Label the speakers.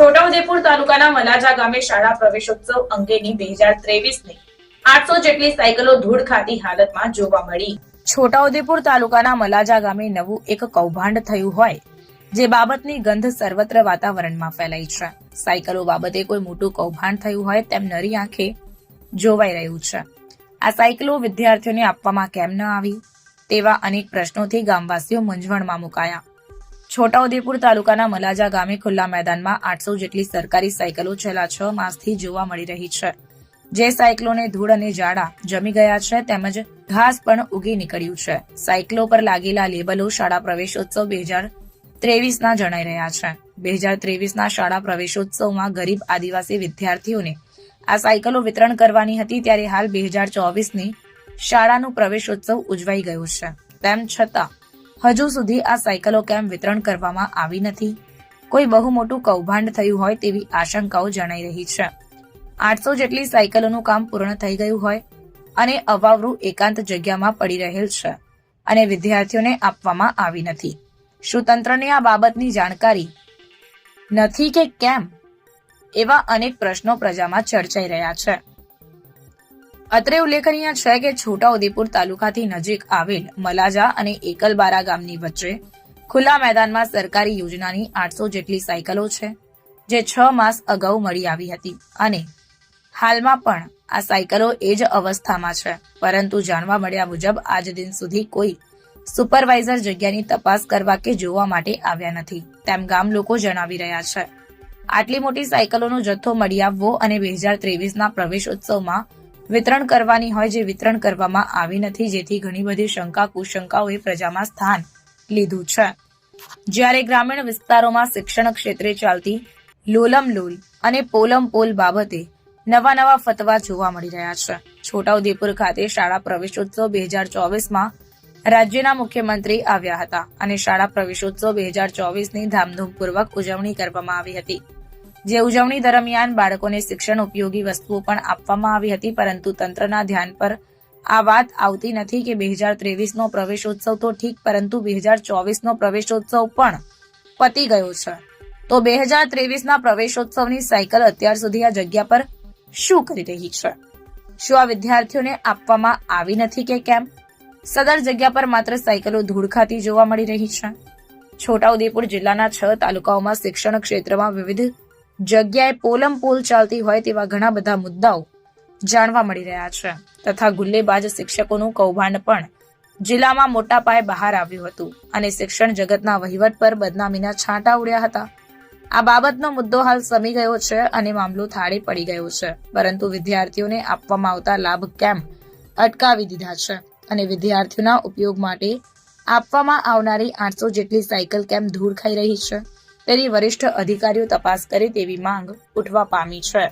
Speaker 1: છોટાઉદેપુર તાલુકાના મલાજા ગામે શાળા પ્રવેશોત્સવ અંગેની બે હજાર ત્રેવીસની આઠસો જેટલી સાયકલો ધૂળ ખાતી હાલતમાં જોવા મળી. છોટાઉદેપુર તાલુકાના મલાજા ગામે નવું એક કૌભાંડ થયું હોય, જે બાબતની ગંધ સર્વત્ર વાતાવરણમાં ફેલાઈ છે. સાયકલો બાબતે કોઈ મોટું કૌભાંડ થયું હોય તેમ નરી આંખે જોવાઈ રહ્યું છે. આ સાયકલો વિદ્યાર્થીઓને આપવામાં કેમ ન આવી, તેવા અનેક પ્રશ્નોથી ગામવાસીઓ મૂંઝવણમાં મુકાયા. છોટાઉદેપુર તાલુકાના મલાજા ગામે ખુલ્લા મેદાનમાં આઠસો જેટલી સરકારી સાયકલો છેલ્લા છ માસથી જોવા મળી રહી છે. જે સાયકલોને ધૂળ અને જાડા જમી ગયા છે તેમજ ઘાસ પણ ઉગી નીકળ્યું છે. સાયકલો પર લાગેલા લેબલો શાળા પ્રવેશોત્સવ બે હજાર ત્રેવીસના જણાઈ રહ્યા છે. બે હજાર ત્રેવીસના શાળા પ્રવેશોત્સવમાં ગરીબ આદિવાસી વિદ્યાર્થીઓને આ સાયકલો વિતરણ કરવાની હતી ત્યારે હાલ બે હજાર ચોવીસની શાળાનું પ્રવેશોત્સવ ઉજવાઈ ગયો છે. તેમ છતાં હજુ સુધી આ સાયકલો કેમ વિતરણ કરવામાં આવી નથી? કોઈ બહુ મોટું કૌભાંડ થયું હોય તેવી આશંકાઓ જણાઈ રહી છે. આઠસો જેટલી સાયકલોનું કામ પૂર્ણ થઈ ગયું હોય અને અવાવરું એકાંત જગ્યામાં પડી રહેલ છે અને વિદ્યાર્થીઓને આપવામાં આવી નથી. શું તંત્રને આ બાબતની જાણકારી નથી કે કેમ? એવા અનેક પ્રશ્નો પ્રજામાં ચર્ચાઈ રહ્યા છે. અત્રે ઉલ્લેખનીય છે કે છોટાઉદેપુર તાલુકાથી નજીક આવેલ મલાજા અને એકલબારા ગામની વચ્ચે ખુલ્લા મેદાનમાં સરકારી યોજનાની આઠસો જેટલી સાયકલો છે, જે છ માસ અગાઉ મળી આવી હતી અને હાલમાં પણ આ સાયકલો એ જ અવસ્થામાં છે. પરંતુ જાણવા મળ્યા મુજબ આજ દિન સુધી કોઈ સુપરવાઇઝર જગ્યાની તપાસ કરવા કે જોવા માટે આવ્યા નથી. તેમ ગામ લોકો જણાવી રહ્યા છે. આટલી મોટી સાયકલોનો જથ્થો મળી આવવો અને બે હજાર ત્રેવીસના પ્રવેશોત્સવમાં વિતરણ કરવાની હોય જે વિતરણ કરવામાં આવી નથી, જેથી ઘણી બધી શંકા કુશંકાઓએ પ્રજામાં સ્થાન લીધું છે. જ્યારે ગ્રામીણ વિસ્તારોમાં શિક્ષણ ક્ષેત્રે ચાલતી લોલમ લોલ અને પોલમ પોલ બાબતે નવા નવા ફતવા જોવા મળી રહ્યા છે. છોટાઉદેપુર ખાતે શાળા પ્રવેશોત્સવ બે હજાર ચોવીસમાં રાજ્યના મુખ્યમંત્રી આવ્યા હતા અને શાળા પ્રવેશોત્સવ બે હજાર ચોવીસની ધામધૂમપૂર્વક ઉજવણી કરવામાં આવી હતી. જે ઉજવણી દરમિયાન બાળકોને શિક્ષણ ઉપયોગી વસ્તુઓ પણ આપવામાં આવી હતી, પરંતુ તંત્રના ધ્યાન પર આ વાત આવતી નથી કે બે હજાર ત્રેવીસનો પ્રવેશોત્સવ તો ઠીક, પરંતુ બે હજાર ચોવીસનો પ્રવેશોત્સવ પણ પતી ગયો છે. તો બે હજાર ત્રેવીસના પ્રવેશોત્સવની સાયકલ અત્યાર સુધી આ જગ્યા પર શું કરી રહી છે? શું આ વિદ્યાર્થીઓને આપવામાં આવી નથી કે કેમ? સદર જગ્યા પર માત્ર સાયકલો ધૂળ ખાતી જોવા મળી રહી છે. છોટાઉદેપુર જિલ્લાના છ તાલુકાઓમાં શિક્ષણ ક્ષેત્રમાં વિવિધ જગ્યાએ પોલમ પોલ ચાલતી હોય તેવા ઘણા બધા મુદ્દાઓ જાણવા મળી રહ્યા છે. તથા ગુલ્લેબાજ શિક્ષકોનું કૌભાંડ પણ જિલ્લામાં મોટા પાયે બહાર આવ્યું હતું અને શિક્ષણ જગતના વહીવટ પર બદનામીના છાંટા ઉડ્યા હતા. આ બાબતનો મુદ્દો હાલ સમી ગયો છે અને મામલો થાળે પડી ગયો છે. પરંતુ વિદ્યાર્થીઓને આપવામાં આવતા લાભ કેમ અટકાવી દીધા છે અને વિદ્યાર્થીઓના ઉપયોગ માટે આપવામાં આવનારી આઠસો જેટલી સાયકલ કેમ ધૂળ ખાઈ રહી છે? તેની વરિષ્ઠ અધિકારીઓ તપાસ કરે તેવી માંગ ઉઠવા પામી છે.